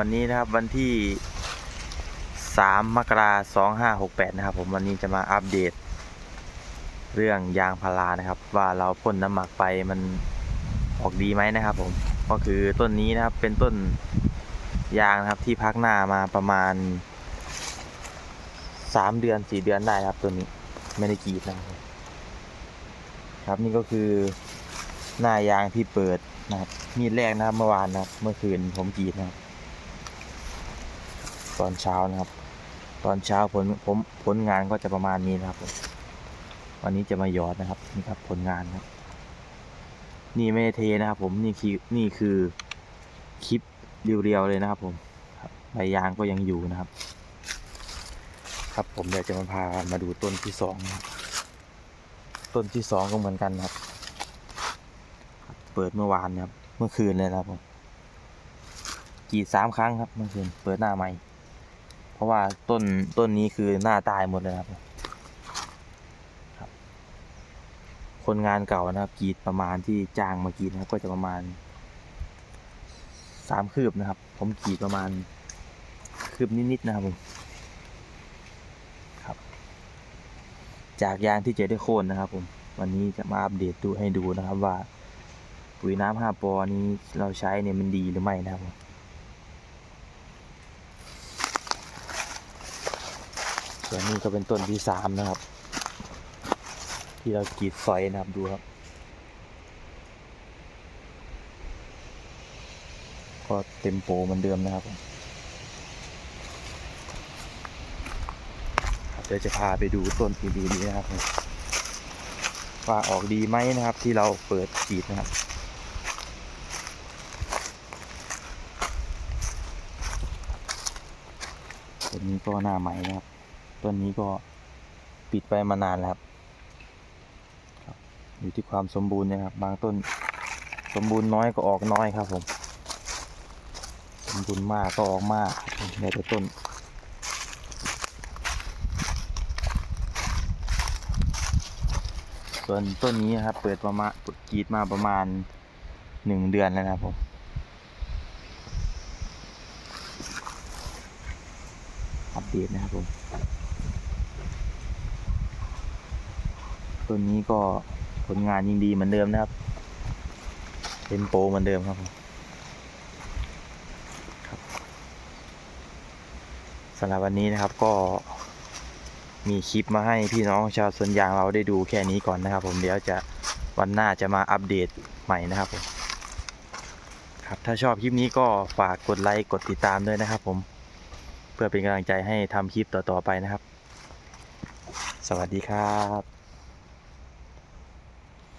วันนี้นะครับวันที่ 3 มกราคม2568นะครับ ผมวันนี้จะมาอัปเดต เรื่องยางพารานะครับ ว่าเราพ่นน้ำหมักไปมันออกดีไหมนะครับ ผมก็คือต้นนี้นะครับเป็นต้นยางนะครับที่พักหน้ามาประมาณ 3 เดือน 4 เดือนได้ครับตัวนี้ไม่ได้กรีดนะครับครับนี่ก็คือหน้ายางที่เปิดนะครับมีดแรกนะครับเมื่อวานนะครับเมื่อคืนผมกรีดนะครับ ตอนเช้านะครับ ตอนเช้าผลผมผลงานก็จะประมาณนี้นะครับผมวันนี้จะมาหยอดนะครับนี่ครับผลงานครับ นี่ไม่ได้เทนะครับ ผมนี่คือนี่คือคลิปเรียวๆเลยนะครับ ผมใบยางก็ยังอยู่นะครับ ครับผมเดี๋ยวจะมาพามาดูต้นที่สองนะครับต้นที่สองก็เหมือนกันนะครับ เปิดเมื่อวานนะครับ เมื่อคืนเลยนะครับผมกีดสามครั้งครับเมื่อคืนเปิดหน้าใหม่ เพราะว่าต้นต้นนี้คือหน้าตายหมดเลยครับครับ คนงานเก่านะครับกีดประมาณที่จ้างมากีดนะครับ ก็จะประมาณสามคืบนะครับ ผมกีดประมาณคืบนิดๆนะครับผมจากยางที่เจอได้โค่นนะครับ ผม วันนี้จะมาอัปเดตดูให้ดูนะครับว่าปุ๋ยน้ำห้าปอนี้เราใช้เนี่ยมันดีหรือไม่นะครับผม ส่วนนี้ก็เป็นต้นที่สามนะครับ ที่เรากรีดสอยนะครับดูครับ ก็เต็มโปเหมือนเดิมนะครับเดี๋ยวจะพาไปดูต้นอื่นๆนี้นะครับว่าออกดีไหมนะครับที่เราเปิดกรีดนะครับต้นนี้ก็หน้าใหม่นะครับ ต้นนี้ก็ปิดไปมานานแล้วครับ อยู่ที่ความสมบูรณ์นะครับ บางต้นสมบูรณ์น้อยก็ออกน้อยครับผม สมบูรณ์มากก็ออกมากแล้วแต่ต้นส่วนต้นนี้ครับ เปิดประมาณกรีดมาประมาณหนึ่งเดือนแล้วนะครับผมอัปเดตนะครับผม ต้นนี้ก็ผลงานยังดีเหมือนเดิมนะครับ เป็นโปรเหมือนเดิมครับผมครับสำหรับวันนี้นะครับก็มีคลิปมาให้พี่น้องชาวสวนยางเราได้ดูแค่นี้ก่อนนะครับ ผมเดี๋ยวจะวันหน้าจะมาอัปเดตใหม่นะครับผมครับถ้าชอบคลิปนี้ก็ฝากกดไลค์กดติดตามด้วยนะครับ ผมเพื่อเป็นกำลังใจให้ทำคลิปต่อๆไปนะครับ สวัสดีครับ